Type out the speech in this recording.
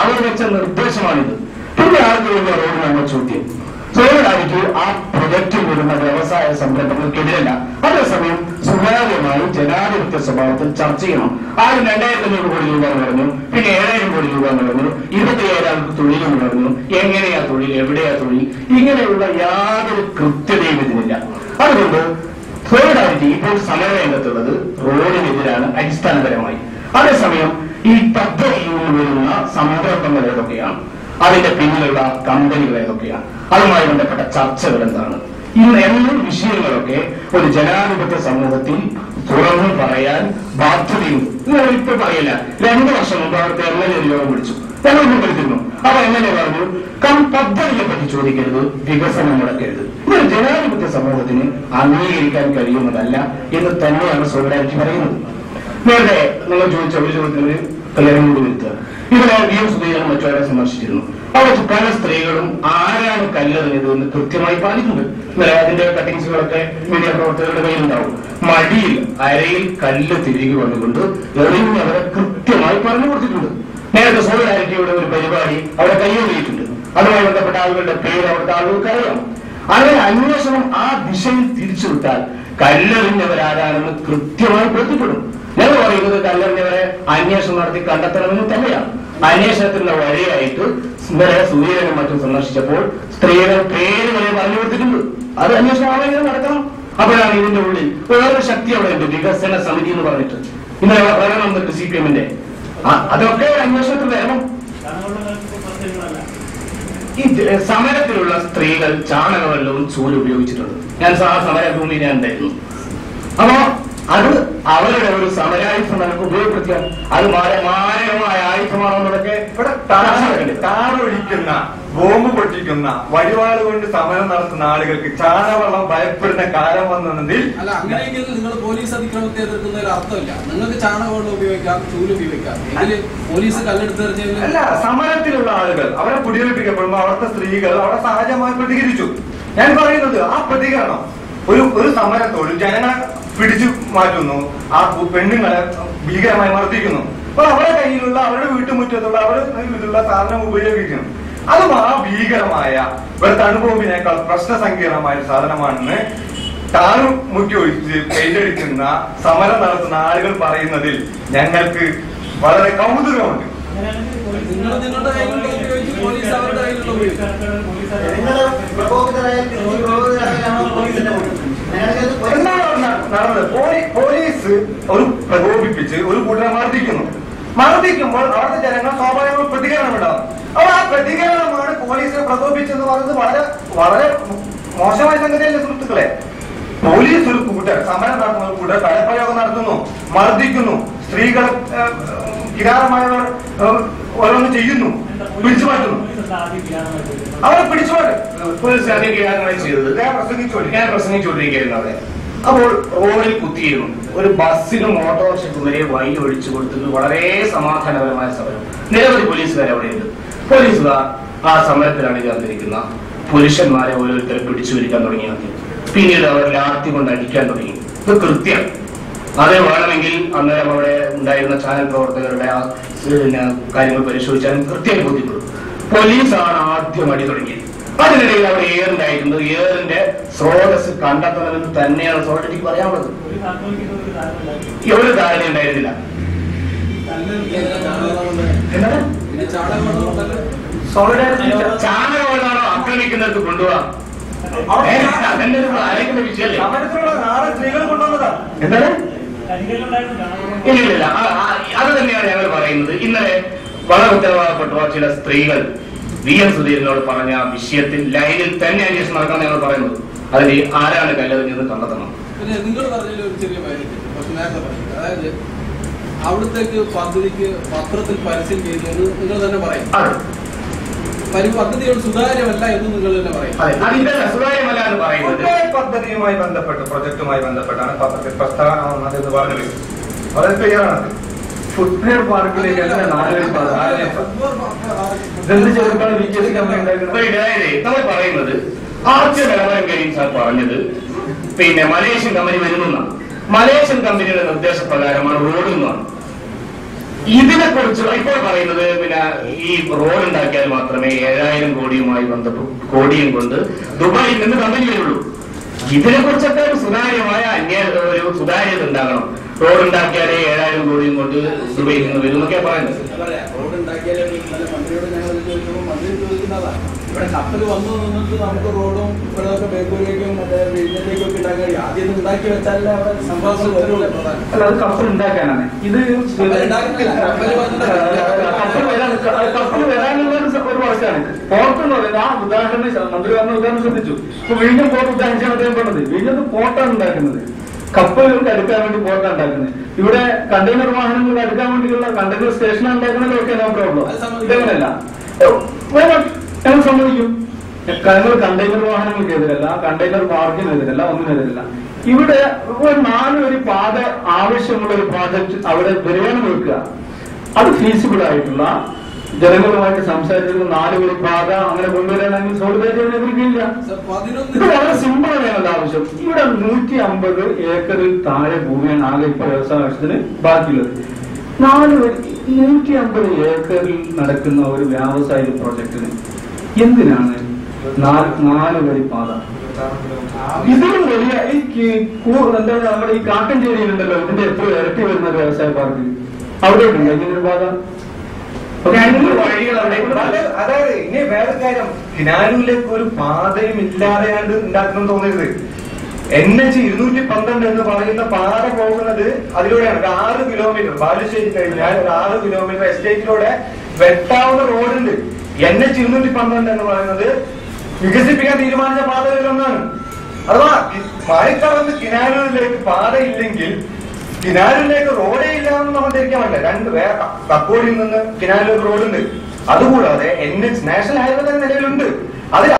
അവർ വെച്ച നിർദ്ദേശമാണിത്. പിന്നെ ആർക്കുള്ള നമ്മൾ ചോദ്യം തൊഴിലാളിക്ക് ആ പ്രൊജക്റ്റ് വരുന്ന വ്യവസായ സംരംഭങ്ങൾക്കെതിരല്ല. അതേസമയം സുതാര്യമായി ജനാധിപത്യ സ്വഭാവത്തിൽ ചർച്ച ചെയ്യണം. ആദ്യം രണ്ടായിരത്തി അഞ്ഞൂറ് കോടി രൂപ നടന്നു പിന്നെ ഏഴായിരം കോടി രൂപ നടന്നു ഇരുപത്തി ഏഴാൾക്ക് തൊഴിലും നടന്നു. എങ്ങനെയാ തൊഴിൽ എവിടെയാ തൊഴിൽ? ഇങ്ങനെയുള്ള യാതൊരു കൃത്യതയും ഇതിനില്ല അതുകൊണ്ട് തൊഴിലാളിക്ക് ഇപ്പോൾ സമരരംഗത്തുള്ളത് റോഡിനെതിരാണ് അടിസ്ഥാനപരമായി. അതേസമയം ഈ വരുന്ന സംരംഭങ്ങൾ ഏതൊക്കെയാണ് അതിന്റെ പിന്നിലുള്ള കമ്പനികൾ ഏതൊക്കെയാണ് അതുമായി ബന്ധപ്പെട്ട ചർച്ചകൾ എന്താണ്? ഇന്ന് എന്നും വിഷയങ്ങളൊക്കെ ഒരു ജനാധിപത്യ സമൂഹത്തിൽ തുറന്നു പറയാൻ നിങ്ങൾ ഇപ്പൊ പറയില്ല. രണ്ടു വർഷം മുമ്പ് അവിടുത്തെ എം എൽ എ യോഗം വിളിച്ചു. ഞങ്ങൾ വിളിച്ചിരുന്നു. അപ്പൊ എം എൽ എ പറഞ്ഞു കം പദ്ധതിയെ പറ്റി ചോദിക്കരുത് വികസനം മുടക്കരുത്. ഇതൊരു ജനാധിപത്യ സമൂഹത്തിന് അംഗീകരിക്കാൻ കഴിയുന്നതല്ല എന്ന് തന്നെയാണ് സോളിഡാരിറ്റി പറയുന്നത്. നേരത്തെ നിങ്ങൾ ചോദിച്ച ഒരു ചോദ്യത്തിന് കല്യാണം കൂടി വരുത്തുക ഇവിടെ വി എം സുധീരൻ മറ്റുള്ളവരെ സന്ദർശിച്ചിരുന്നു. അവിടെ പല സ്ത്രീകളും ആരാണ് കല്ലെറിഞ്ഞത് എന്ന് കൃത്യമായി പാലിക്കുന്നുണ്ട് ഇന്നലെ അതിന്റെ കട്ടിങ്സുകളൊക്കെ മീഡിയ പ്രവർത്തകരുടെ കയ്യിലുണ്ടാവും. മടിയിൽ അരയിൽ കല്ല് തിരികെ വന്നുകൊണ്ട് എറിഞ്ഞ് അവരെ കൃത്യമായി പറഞ്ഞു കൊടുത്തിട്ടുണ്ട്. നേരത്തെ സോളിഡാരിറ്റിയുടെ ഒരു പരിപാടി അവിടെ കയ്യൊഴിയിട്ടുണ്ട് അതുമായി ബന്ധപ്പെട്ട ആളുകളുടെ പേര് അവിടുത്തെ ആളുകൾക്ക് അറിയാം. അങ്ങനെ അന്വേഷണം ആ ദിശയിൽ തിരിച്ചുവിട്ടാൽ കല്ലെറിഞ്ഞവരാരാണെന്ന് കൃത്യമായി ബോധ്യപ്പെടും ഞങ്ങൾ പറയുന്നത് കല്ലറിഞ്ഞവരെ അന്വേഷണം നടത്തി കണ്ടെത്തണമെന്ന് തന്നെയാണ്. അന്വേഷണത്തിന്റെ വഴിയായിട്ട് ഇന്നലെ സൂര്യനും മറ്റും സന്ദർശിച്ചപ്പോൾ സ്ത്രീകൾ പേരുകളെ പറഞ്ഞു കൊടുത്തിട്ടുണ്ട്. അത് അന്വേഷണം നടക്കണം അപ്പോഴാണ് ഇതിന്റെ ഉള്ളിൽ വേറൊരു ശക്തി അവിടെ ഉണ്ട്. വികസന സമിതി എന്ന് പറഞ്ഞിട്ട്. ഇന്നലെ പ്രകടനം വന്നിട്ട് സി പി എമ്മിന്റെ. അതൊക്കെ അന്വേഷണത്തിൽ വരണം. ഈ സമരത്തിലുള്ള സ്ത്രീകൾ ചാണകവെള്ളവും ചൂൽ ഉപയോഗിച്ചിട്ടുണ്ട്. ഞാൻ ആ ഞാൻ ഉണ്ടായിരുന്നു അപ്പോ അത് അവരുടെ ഒരു സമരായുധം നമുക്ക് ഉപയോഗപ്പെടുത്തിയാൽ അത് വളരെ മാരകമായ ആയുധമാണെന്നുള്ളതൊക്കെ ഇവിടെ. താറൊഴിക്കുന്ന ബോംബ് പൊട്ടിക്കുന്ന വഴിപാട് കൊണ്ട് സമരം നടത്തുന്ന ആളുകൾക്ക് ചാണവെള്ളം ഭയപ്പെടുന്ന കാലം വന്നതിൽ അല്ല അങ്ങനെയെങ്കിൽ നിങ്ങൾ പോലീസ് അതിക്രമത്തെ എതിർക്കുന്ന ഒരു അർത്ഥമില്ല. നിങ്ങൾക്ക് ചാണകവെള്ളം ഉപയോഗിക്കാം ചൂൽ ഉപയോഗിക്കാം. എങ്കിൽ പോലീസ് കല്ലെടുത്തെറിഞ്ഞതിൽ അല്ല സമരത്തിലുള്ള ആളുകൾ അവരെ കുടിയൊഴിപ്പിക്കപ്പെടുമ്പോൾ അവിടുത്തെ സ്ത്രീകൾ അവിടെ സഹജമായി പ്രതികരിച്ചു. ഞാൻ പറയുന്നത് ആ പ്രതികരണം ഒരു ഒരു സമരത്തോടും ജനങ്ങളെ പിടിച്ചു മാറ്റുന്നു. ആ പെണ്ണുങ്ങളെ ഭീകരമായി മർദ്ദിക്കുന്നു. അപ്പോൾ അവരുടെ കയ്യിലുള്ള അവരുടെ വീട്ടുമുറ്റത്തുള്ള അവരുടെ ഇതിലുള്ള സാധനം ഉപയോഗിക്കുന്നു. അതും ആ ഭീകരമായ ഇവിടുത്തെ അനുഭവത്തിനേക്കാൾ പ്രശ്ന സങ്കീർണമായ ഒരു സാധനമാണെന്ന് താനും മുക്കി ഒഴിച്ച് പെയിന്റടിക്കുന്ന സമരം നടത്തുന്ന ആളുകൾ പറയുന്നതിൽ ഞങ്ങൾക്ക് വളരെ കൗതുകമുണ്ട്. നിങ്ങളുടെ കയ്യിലുള്ള ഉപയോഗിച്ച് പോലീസ് അവരുടെ കയ്യിലുള്ള ഉപയോഗിക്കും നിങ്ങൾ പ്രകോപിതരായ പ്രകോപിതരായാണോ പോലീസിന്റെ കൂടെ? നിങ്ങൾക്കത് പോലീസ് എന്താണ് അവിടെ ന- നടന്നത് പോലീസ് ഒരു പ്രകോപിപ്പിച്ച് ഒരു കൂട്ടരെ മർദ്ദിക്കുന്നു. മർദ്ദിക്കുമ്പോൾ അവിടുത്തെ ജനങ്ങൾ സ്വാഭാവികമായി പ്രതികരണം ഉണ്ടാവും അപ്പോൾ ആ പ്രതികരണമാണ് പോലീസിനെ പ്രകോപിപ്പിച്ചെന്ന് പറയുന്നത് വളരെ വളരെ മോശമായ സംഗതിയല്ല സുഹൃത്തുക്കളെ? പോലീസ് ഒരു കൂട്ടർ സമരം നടത്തുന്ന ഒരു കൂട്ടർ കടപ്രയോഗം നടത്തുന്നു മർദ്ദിക്കുന്നു സ്ത്രീകൾ കിരാതമായവർ ഓരോന്ന് ചെയ്യുന്നു പിടിച്ചു മാറ്റുന്നു. അവരെ പിടിച്ചു മാറ്റും. പോലീസ് ആദ്യം കിരാതമായി ചെയ്തത് ഞാൻ പ്രസംഗിച്ചുകൊണ്ടിരിക്കുകയായിരുന്നു അവിടെ. അപ്പോൾ റോഡിൽ കുത്തിയിരുന്നു ഒരു ബസ്സിനും ഓട്ടോറിക്ഷയ്ക്കും വരെ വഴി ഒഴിച്ചു കൊടുത്തത് വളരെ സമാധാനപരമായ സമരം. നിരവധി പോലീസുകാർ അവിടെയുണ്ട്. പോലീസുകാർ ആ സമരത്തിലാണ് ചേർന്നിരിക്കുന്ന പുരുഷന്മാരെ ഓരോരുത്തരെ പിടിച്ചു വരിക്കാൻ തുടങ്ങി പിന്നീട് അവർ ലാത്തി കൊണ്ട് അടിക്കാൻ തുടങ്ങി. ഇത് കൃത്യം. അത് വേണമെങ്കിൽ അന്നേരം അവിടെ ഉണ്ടായിരുന്ന ചാനൽ പ്രവർത്തകരുടെ ആ കാര്യങ്ങൾ പരിശോധിച്ചാലും കൃത്യമായി ബോധ്യപ്പെടും. പോലീസാണ് ആദ്യം അടി തുടങ്ങിയത്. അതിനിടയിൽ അവിടെ ഏറുണ്ടായിരുന്നു ഏറിന്റെ സ്രോതസ് കണ്ടെത്തണമെന്ന് തന്നെയാണ് സോളിഡിറ്റിക്ക് പറയാനുള്ളത് ഒരു ധാരണ ഉണ്ടായിരുന്നില്ല. എന്താണ്? പിന്നെ ചാണകവെള്ളം കൊണ്ടല്ലേ സോളിഡാരിറ്റി ചാണകവെള്ളാണോ ആക്രമിക്കുന്നിടത്ത് അതന്നെ വിഷയമല്ലേ? എന്താണ്? ആ, അത് തന്നെയാണ് ഞങ്ങൾ പറയുന്നത്. ഇന്നലെ വളരെ ഉത്തരവാദപ്പെട്ട ചില സ്ത്രീകൾ വി എം സുധീരനോട് പറഞ്ഞ ആ വിഷയത്തിൽ ലൈനിൽ തന്നെ അന്വേഷണം നടക്കണം ഞങ്ങൾ പറയുന്നത്. അതിൽ ആരാണ് കല്ലെറിഞ്ഞത് കണ്ടെത്തണം. പിന്നെ നിങ്ങൾ പറഞ്ഞതിൽ ഒരു ചെറിയ കാര്യം അതായത് അവിടത്തേക്ക് പദ്ധതിക്ക് പത്രത്തിൽ പരസ്യം ചെയ്യുന്നത് നിങ്ങൾ തന്നെ പറയും. പദ്ധതികൾ സുതാര്യമല്ല എന്ന് നിങ്ങൾ തന്നെ പറയും. സുതാര്യമല്ല എന്ന് പറയുന്നത്. പദ്ധതിയുമായി ബന്ധപ്പെട്ട് പ്രൊജക്ടുമായി ബന്ധപ്പെട്ടാണ് പത്രത്തിൽ പ്രസ്താവന വന്നത് എന്ന് പറഞ്ഞത്. വളരെ ക്ലിയറാണ് ഫുട്ബോൾ പാർക്കിലേക്ക് എല്ലാം നാലുപേര് പാ- ആരെയും ഇതെന്ത് ചെറുപ്പാണ് ബി ജെ പി കമ്പനി ഉണ്ടാക്കുന്നത് അപ്പൊ ഇതായത് നമ്മൾ പറയുന്നത് ആദ്യ വ്യാപാരം കരീം സാർ പറഞ്ഞത് പിന്നെ മലേഷ്യൻ കമ്പനി വരുന്ന മലേഷ്യൻ കമ്പനിയുടെ നിർദ്ദേശപ്രകാരമാണ് റോഡ് എന്നാണ് ഇതിനെ കുറിച്ച് ഇപ്പോൾ പറയുന്നത് പിന്നെ ഈ റോഡ് ഉണ്ടാക്കിയാൽ മാത്രമേ ഏഴായിരം കോടിയുമായി ബന്ധപ്പെട്ട് കോടിയും കൊണ്ട് ദുബായിൽ നിന്ന് കമ്പനി വരുള്ളൂ. ഇതിനെ കുറിച്ചൊക്കെ ഒരു സുതാര്യമായ അന്യ ഒരു സുതാര്യത ഉണ്ടാകണം. റോഡ് ഉണ്ടാക്കിയാലേ ഏഴായിരം കോടിയും കൊണ്ട് ദുബൈയിൽ നിന്ന് വരും എന്നൊക്കെ പറയുന്നത്. ഞാൻ പറയാം, റോഡ് ഉണ്ടാക്കിയാലേ മന്ത്രിയോട് ഞങ്ങൾ ചോദിക്കുമ്പോൾ മന്ത്രി ചോദിക്കുന്നതാ ഇവിടെ കപ്പൽ വന്നു നിന്നിട്ട് നമുക്ക് റോഡും ഇവിടെയൊക്കെ ബേപ്പൂരിലേക്കും മറ്റേ വീടിനേക്കും ഒക്കെ ഉണ്ടാക്കാൻ കഴിയും. ആദ്യം ഉണ്ടാക്കി വെച്ചാലേ അവിടെ സംഭവങ്ങൾ വരുള്ളൂ അല്ല അത് കപ്പൽ ഉണ്ടാക്കാനാണ്. ഇത് കപ്പൽ വരാനുള്ള ഒരു പോർട്ട് എന്ന് പറയുന്നത് ആ ഉദാഹരണം മന്ത്രി പറഞ്ഞ ഉദാഹരണം ശ്രദ്ധിച്ചു. ഇപ്പൊ വിഴിഞ്ഞം പോർട്ട് ഉദാഹരിച്ചാണ് അദ്ദേഹം പറഞ്ഞത് വീണ്ടും പോർട്ടാണ് ഉണ്ടാക്കുന്നത്. കപ്പലുകൾക്ക് അടുക്കാൻ വേണ്ടി പോർട്ട് ഉണ്ടാക്കുന്നത് ഇവിടെ കണ്ടെയ്നർ വാഹനങ്ങൾക്ക് അടുക്കാൻ വേണ്ടിയുള്ള കണ്ടെയ്നർ സ്റ്റേഷൻ ഉണ്ടാക്കുന്നതൊക്കെ നോ പ്രോബ്ലം. ഇതങ്ങനെയല്ല? ഞങ്ങൾ സമ്മതിക്കും ഞങ്ങൾ കണ്ടെയ്നർ വാഹനങ്ങൾക്കെതിരല്ല കണ്ടെയ്നർ പാർക്കിനെതിരല്ല ഒന്നിനെതിരല്ല ഇവിടെ ഒരു നാല് ഒരു പാത ആവശ്യമുള്ള ഒരു പ്രോജക്ട് അവിടെ വരികയാണ് വെക്കുക അത് ഫീസിബിൾ ആയിട്ടുള്ള ജനങ്ങളുമായിട്ട് സംസാരിച്ചിരുന്ന നാല് ഒരു പാത അങ്ങനെ കൊണ്ടുവരാനെങ്കിൽ സോളിഡായിട്ട് എതിർക്കില്ല ഇത് വളരെ സിമ്പിൾ ആണ് ഞങ്ങളുടെ ആവശ്യം. ഇവിടെ നൂറ്റി അമ്പത് ഏക്കറിൽ താഴെ ഭൂമിയാണ് ആകെ ഇപ്പൊ വ്യവസായത്തിന് ബാക്കിയുള്ളത്. നാല് നൂറ്റി അമ്പത് ഏക്കറിൽ നടക്കുന്ന ഒരു വ്യാവസായിക പ്രൊജക്ടിന് എന്തിനാണ് നാല് വരി പാത? ഇതിലും വലിയ ഈ എന്താ നമ്മുടെ ഈ കാക്കഞ്ചേരിയിലുണ്ടല്ലോ ഇതിന്റെ എത്ര ഇരട്ടി വരുന്ന വ്യവസായ പാർക്ക് അവിടെ ഉണ്ടോ ഇങ്ങനെ ഒരു പാത. അത് അതായത് ഇനി വേറെ കാര്യം. കിനാലൂരിലേക്ക് ഒരു പാതയും ഇല്ലാതെയാണ് ഉണ്ടാക്കണം തോന്നരുത്. എൻ എച്ച് ഇരുന്നൂറ്റി പന്ത്രണ്ട് എന്ന് പറയുന്ന പാത പോകുന്നത് അതിലൂടെയാണ്. ഒരു ആറ് കിലോമീറ്റർ. ബാലുശ്ശേരി കഴിഞ്ഞാൽ ഒരു ആറ് കിലോമീറ്റർ എസ്റ്റേറ്റിലൂടെ വെട്ടാവുന്ന റോഡുണ്ട് എൻ എച്ച് ഇരുന്നൂറ്റി പന്ത്രണ്ട് എന്ന് പറയുന്നത് വികസിപ്പിക്കാൻ തീരുമാനിച്ച പാതകളിലൊന്നാണ്. അഥവാ മഴക്കാലത്ത് കിനാനൂരിലേക്ക് പാതയില്ലെങ്കിൽ കിനാലൂരിലേക്ക് റോഡേ ഇല്ല എന്ന് നമ്മൾ ധരിക്കാൻ പറ്റില്ല രണ്ട് വേറെ കക്കോടിയിൽ നിന്ന് കിനാലിലേക്ക് റോഡ് ഉണ്ട്. അതുകൂടാതെ എൻ എച്ച് നാഷണൽ ഹൈവേ തന്നെ നിലവിലുണ്ട് അതിൽ